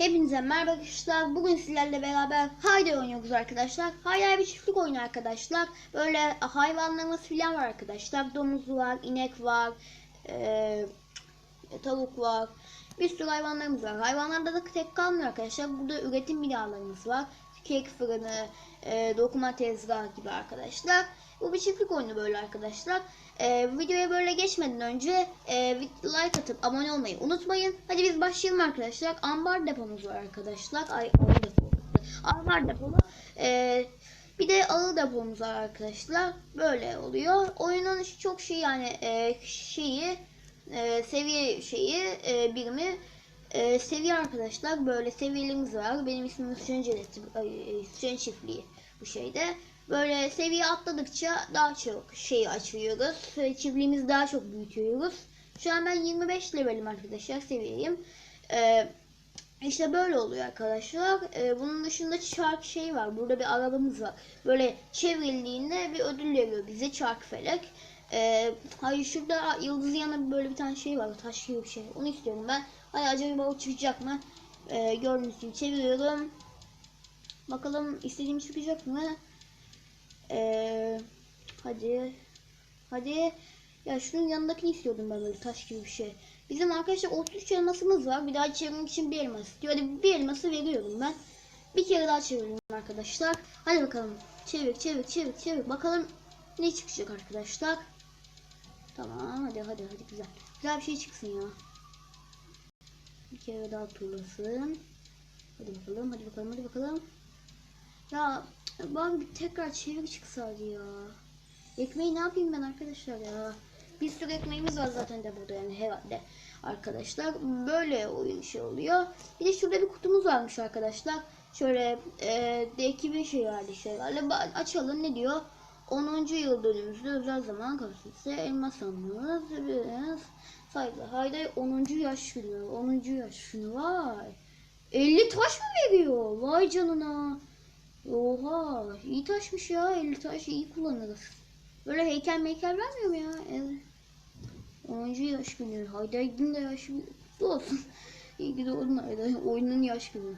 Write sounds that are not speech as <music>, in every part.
Hepinize merhaba arkadaşlar. Bugün sizlerle beraber Haydi oynuyoruz arkadaşlar. Haydi bir çiftlik oyunu arkadaşlar. Böyle hayvanlarımız falan var arkadaşlar. Domuz var, inek var, eee, tavuk var. Bir sürü hayvanlarımız var. Hayvanlarda da tek kalmıyor arkadaşlar. Burada üretim binalarımız var. Kek fırını, eee, dokuma tezgahı gibi arkadaşlar. Bu bir çiftlik oyunu böyle arkadaşlar. Eee, videoya böyle geçmeden önce eee, like atıp abone olmayı unutmayın. Hadi biz başlayalım arkadaşlar. Ambar depomuz var arkadaşlar. Ay ağır depo. Ambar depolu. Eee, bir de ağır depomuz var arkadaşlar. Böyle oluyor. Oyunun çok şey yani eee, şeyi eee, seviye şeyi eee, birimi eee, seviye arkadaşlar. Böyle seviyelerimiz var. Benim ismim Hüseyin Cenneti. ay, Hüseyin Çiftliği bu şeyde. Böyle seviye atladıkça daha çok şey açıyoruz. Çiftliğimizi daha çok büyütüyoruz. Şu an ben 25 levelim arkadaşlar seviyeyim. Ee, işte böyle oluyor arkadaşlar. Ee, bunun dışında çark şey var. Burada bir arabamız var. Böyle çevrildiğinde bir ödül veriyor bize çark felek. Ee, hayır şurada yıldız yanı böyle bir tane şey var. Taş gibi bir şey. Onu istiyorum ben. Hadi acaba o çıkacak mı? Ee, gördüğünüz gibi çeviriyorum. Bakalım istediğim çıkacak mı? Ee, hadi. Hadi. Ya şunun yanındakini istiyordum ben böyle taş gibi bir şey. Bizim arkadaşlar 33 elmasımız var. Bir daha çevirmek için bir elmas istiyor. Hadi bir elması veriyorum ben. Bir kere daha çeviriyorum arkadaşlar. Hadi bakalım. Çevir çevir çevir çevir. Bakalım ne çıkacak arkadaşlar. Tamam hadi hadi hadi güzel. Güzel bir şey çıksın ya. Bir kere daha turlasın. Hadi bakalım hadi bakalım hadi bakalım. Ya bari bir tekrar çevir çıksaydı ya. Ekmeği ne yapayım ben arkadaşlar ya. Bir sürü ekmeğimiz var zaten de burada yani herhalde arkadaşlar. Böyle oyun şey oluyor. Bir de şurada bir kutumuz varmış arkadaşlar. Şöyle e, D2000 şey vardı şeylerle. Ba- Açalım ne diyor? 10. yıl dönümümüzde özel zaman kapsülse elmas sanıyoruz. Biraz saygı. Haydi 10. yaş günü. 10. yaş günü vay. 50 taş mı veriyor? Vay canına. Oha iyi taşmış ya 50 taş iyi kullanırız. Böyle heykel meykel vermiyor mu ya? Evet. 10. yaş günü. Haydaydın da yaş günü kutlu olsun. <laughs> İyi ki doğdun Hayday. Oyunun yaş günü.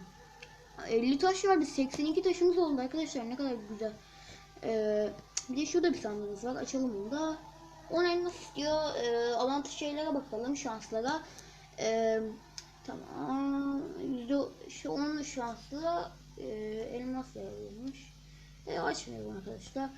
50 taş vardı. 82 taşımız oldu arkadaşlar. Ne kadar güzel. Ee, bir de şurada bir sandığımız var. Açalım onu da. 10 elmas istiyor. Ee, avantaj şeylere bakalım. Şanslara. Ee, tamam. Yüzde şu onun şanslı e, elmas veriyormuş. E, açmıyorum arkadaşlar.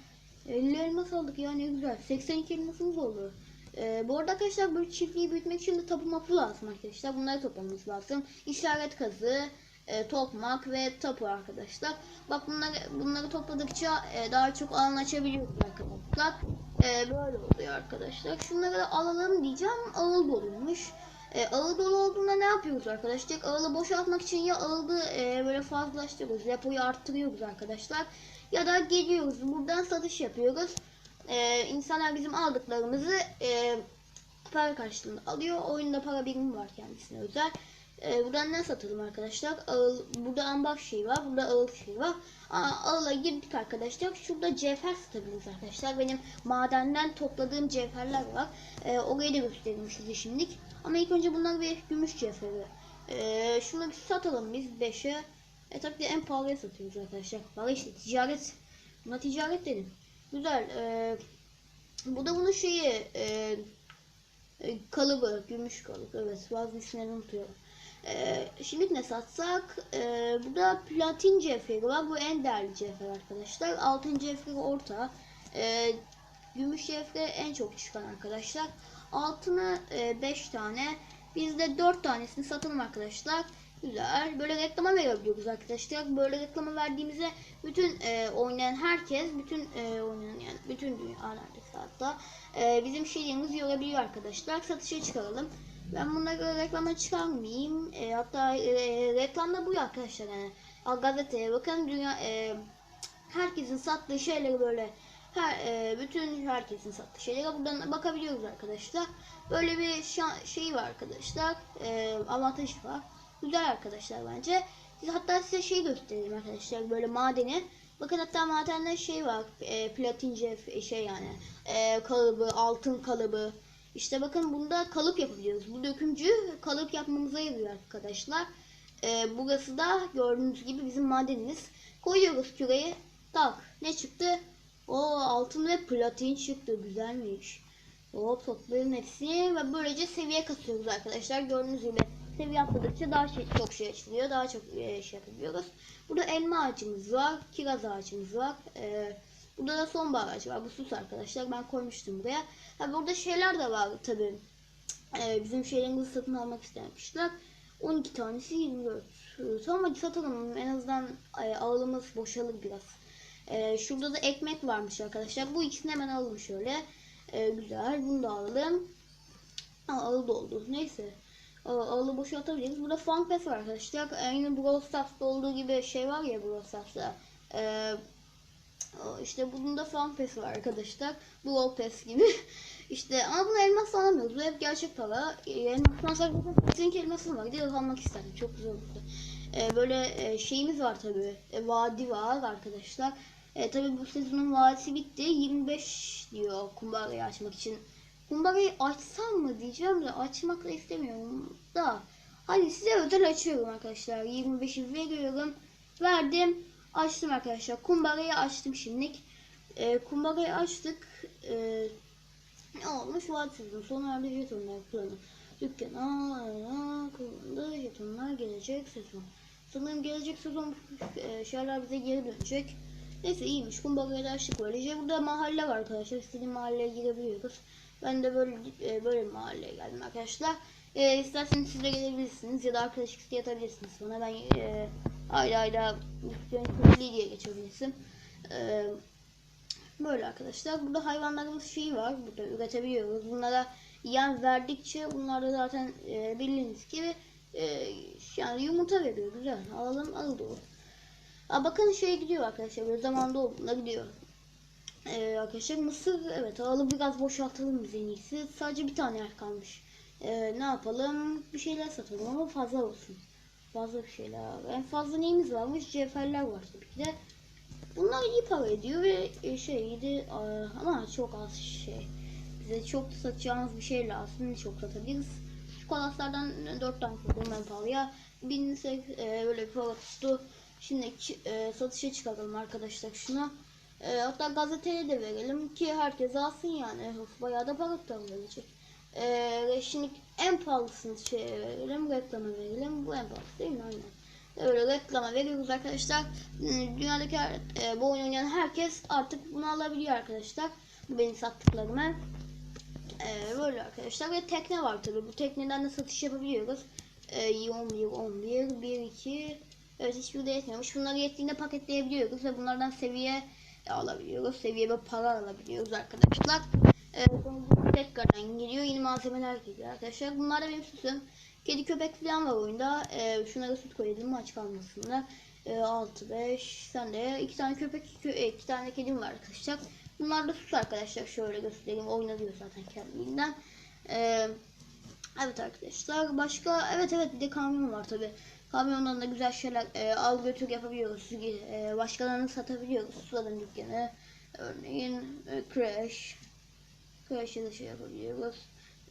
50 elmas aldık ya ne güzel. 82 elmasımız oldu. E, bu arada arkadaşlar böyle çiftliği büyütmek için de tapu mapu lazım arkadaşlar. Bunları toplamamız lazım. İşaret kazı, e, tokmak ve tapu arkadaşlar. Bak bunları bunları topladıkça e, daha çok alan açabiliyoruz arkadaşlar. E, böyle oluyor arkadaşlar. Şunları da alalım diyeceğim. Ağıl doluymuş. E, ağıl dolu olduğunda ne yapıyoruz arkadaşlar? Ağılı boşaltmak için ya ağılı e, böyle fazlalaştırıyoruz. Depoyu arttırıyoruz arkadaşlar. Ya da geliyoruz. Buradan satış yapıyoruz. E, insanlar bizim aldıklarımızı e, para karşılığında alıyor. Oyunda para birimi var kendisine özel. E, buradan ne satalım arkadaşlar? Ağıl, burada ambar şey var. Burada ağıl şey var. Aa, ağıla girdik arkadaşlar. Şurada cevher satabiliriz arkadaşlar. Benim madenden topladığım cevherler var. E, orayı da göstereyim size şimdilik. Ama ilk önce bunlar bir gümüş cevheri. E, şunu bir satalım biz 5'e. E tabii ki en pahalıya satıyoruz arkadaşlar. Bak işte ticaret. Buna ticaret dedim. Güzel. E, bu da bunun şeyi e, e, kalıbı. Gümüş kalıbı. Evet bazı isimlerini unutuyorum. Ee, şimdi ne satsak? Ee, burada platin cevheri var. Bu en değerli cevher arkadaşlar. Altın cevheri orta. Ee, gümüş cevheri en çok çıkan arkadaşlar. Altını 5 tane. Biz de 4 tanesini satalım arkadaşlar. Güzel. Böyle reklama verebiliyoruz arkadaşlar. Böyle reklama verdiğimizde bütün e, oynayan herkes, bütün e, oynayan yani bütün dünya neredeyse hatta e, bizim şeylerimizi görebiliyor arkadaşlar. Satışa çıkaralım. Ben bunları reklama çıkarmayayım. E, hatta e, reklamda bu arkadaşlar yani. Al gazeteye bakın dünya e, herkesin sattığı şeyleri böyle her e, bütün herkesin sattığı şeylere buradan bakabiliyoruz arkadaşlar. Böyle bir şey var arkadaşlar. E, avantajı var. Güzel arkadaşlar bence. Siz hatta size şey göstereyim arkadaşlar böyle madeni. Bakın hatta madende şey var. E, platin cef şey yani. E, kalıbı, altın kalıbı. İşte bakın bunda kalıp yapabiliyoruz. Bu dökümcü kalıp yapmamıza yarıyor arkadaşlar. Ee, burası da gördüğünüz gibi bizim madenimiz. Koyuyoruz küreyi. Tak. Ne çıktı? O altın ve platin çıktı. Güzelmiş. Hop toplayalım hepsini ve böylece seviye kasıyoruz arkadaşlar. Gördüğünüz gibi seviye atladıkça daha şey, çok şey açılıyor. Daha çok e, şey yapabiliyoruz. Burada elma ağacımız var. Kiraz ağacımız var. Ee, burada da sonbahar ağacı var. Bu sus arkadaşlar. Ben koymuştum buraya. Ha, burada şeyler de var tabii. Ee, bizim şeylerimizi satın almak istemişler. 12 tanesi 24. Ee, Tamam hadi satalım. En azından e, ağılımız boşalır biraz. Ee, şurada da ekmek varmış arkadaşlar. Bu ikisini hemen alalım şöyle. Ee, güzel. Bunu da alalım. Aa, ağıl doldu. Neyse. Aa, Ağılı boşaltabiliriz. Burada Fun Pass var arkadaşlar. Ee, yine Brawl Stars'ta olduğu gibi şey var ya Brawl Stars'ta. Ee, işte bunun da Fun Pass var arkadaşlar. Brawl Pass gibi. <laughs> işte ama bunu elmas alamıyoruz. Bu hep gerçek para. Elmas alsak kesinlikle elmasım var. Direkt almak isterdim. Çok güzel olurdu. Ee, böyle e, şeyimiz var tabii. E, vadi var arkadaşlar. E, tabii bu sezonun vadisi bitti. 25 diyor kumbarayı açmak için. Kumbarayı açsam mı diyeceğim de açmak da istemiyorum da. Hadi size özel açıyorum arkadaşlar. 25'i veriyorum. Verdim. Açtım arkadaşlar. Kumbarayı açtım şimdilik. E, kumbarayı açtık. E, ne olmuş? Sona erdi jetonlar planı. Dükkana kullanıldı. Jetonlar gelecek sezon. Sanırım gelecek sezon e, şeyler bize geri dönecek. Neyse iyiymiş. Kumbarayı da açtık böylece. Burada mahalle var arkadaşlar. İstediğim mahalleye girebiliyoruz. Ben de böyle e, böyle mahalleye geldim arkadaşlar. E, isterseniz siz de gelebilirsiniz ya da arkadaş isteği atabilirsiniz bana. Ben e, ayda ayda yönetmenliği diye geçebilirsiniz. E, böyle arkadaşlar. Burada hayvanlarımız şeyi var. Burada üretebiliyoruz. Bunlara yem verdikçe bunlar da zaten e, bildiğiniz gibi e, yani yumurta veriyor. Güzel. Alalım al dolu. Aa, bakın şey gidiyor arkadaşlar. Böyle zamanda olduğunda gidiyor. Ee, arkadaşlar mısır evet alalım biraz boşaltalım biz en iyisi. Sadece bir tane yer kalmış. Ee, ne yapalım? Bir şeyler satalım ama fazla olsun. Fazla bir şeyler. En fazla neyimiz varmış? Cevherler var tabii ki de. Bunlar iyi para ediyor ve e, şey yedi ama çok az şey. Bize çok satacağımız bir şey lazım. Çok satabiliriz. Şu kolaslardan 4 tane satalım en pahalıya. 1000 e, böyle bir tuttu. Şimdi e, satışa çıkaralım arkadaşlar şuna. E, hatta gazeteye de verelim ki herkes alsın yani. Bayağı da para verecek. E, şimdi en pahalısını şey verelim, reklama verelim. Bu en pahalısı değil mi? Aynen. Öyle reklama veriyoruz arkadaşlar. Hmm, Dünyadaki her, e, bu oyun oynayan herkes artık bunu alabiliyor arkadaşlar. Bu benim sattıklarımı. E, böyle arkadaşlar ve tekne var tabi. Bu tekneden de satış yapabiliyoruz. E, 11, 11, 1, 2, Evet hiçbiri de yetmiyormuş. Bunları yettiğinde paketleyebiliyoruz ve bunlardan seviye alabiliyoruz. Seviye ve para alabiliyoruz arkadaşlar. Evet, tekrardan geliyor. Yeni malzemeler geliyor arkadaşlar. Bunlar da benim süsüm. Kedi köpek falan var oyunda. Ee, şunlara süt koyalım aç kalmasınlar. Ee, 6, 5. Sen de iki tane köpek, e, iki tane kedim var arkadaşlar. Bunlar da süs arkadaşlar. Şöyle göstereyim. Oynatıyor zaten kendiliğinden. Ee, evet arkadaşlar. Başka evet evet bir de kamyon var tabi. Kamyondan da güzel şeyler e, al götür yapabiliyoruz. E, başkalarını satabiliyoruz. Suların dükkanı. Örneğin e, crash. Crash'e de şey yapabiliyoruz.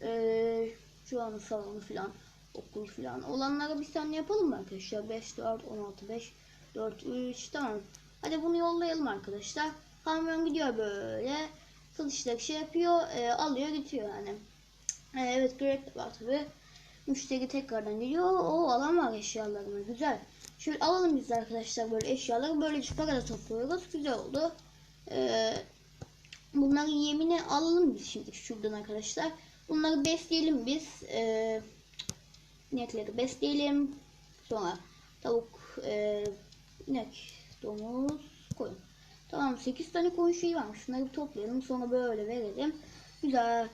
E, şu an salonu filan. Okul filan. Olanlara bir tane yapalım arkadaşlar? 5, 4, 16, 5, 4, 3. Tamam. Hadi bunu yollayalım arkadaşlar. Kamyon gidiyor böyle. Satışları şey yapıyor. E, alıyor gidiyor yani. E, evet Greg var tabi. Müşteri tekrardan geliyor. O alan var eşyalarımı. Güzel. Şöyle alalım biz arkadaşlar böyle eşyaları. Böylece para da topluyoruz. Güzel oldu. Ee, bunların yemini alalım biz şimdi şuradan arkadaşlar. Bunları besleyelim biz. Ee, inekleri besleyelim. Sonra tavuk, e, inek, domuz, koyun. Tamam 8 tane koyun şeyi varmış. Şunları toplayalım. Sonra böyle verelim. Güzel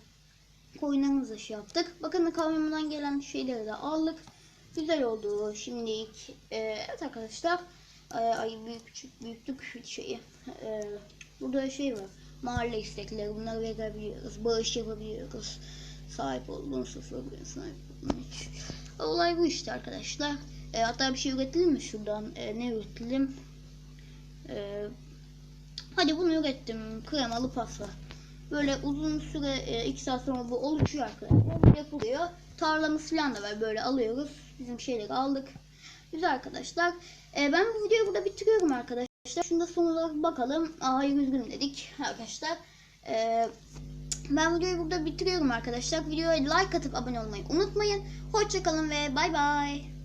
koyunlarımızla şey yaptık. Bakın kamyondan gelen şeyleri de aldık. Güzel oldu şimdilik. Ee, evet arkadaşlar. Ee, ay büyük küçük büyüklük şeyi. Ee, burada şey var. Mahalle istekleri bunları verebiliyoruz. Bağış yapabiliyoruz. Sahip olduğun sıfır bir sahip. Olay bu işte arkadaşlar. Ee, hatta bir şey üretelim mi şuradan? Ee, ne üretelim? Ee, hadi bunu ürettim. Kremalı pasta. Böyle uzun süre 2 saat sonra bu oluşuyor arkadaşlar. Bu yapılıyor. Tarlamız falan da var böyle alıyoruz. Bizim şeyleri aldık. Güzel arkadaşlar. Ee, ben bu videoyu burada bitiriyorum arkadaşlar. Şunu da son olarak bakalım. Hayır üzgünüm dedik arkadaşlar. Ee, ben videoyu burada bitiriyorum arkadaşlar. Videoya like atıp abone olmayı unutmayın. Hoşçakalın ve bay bay.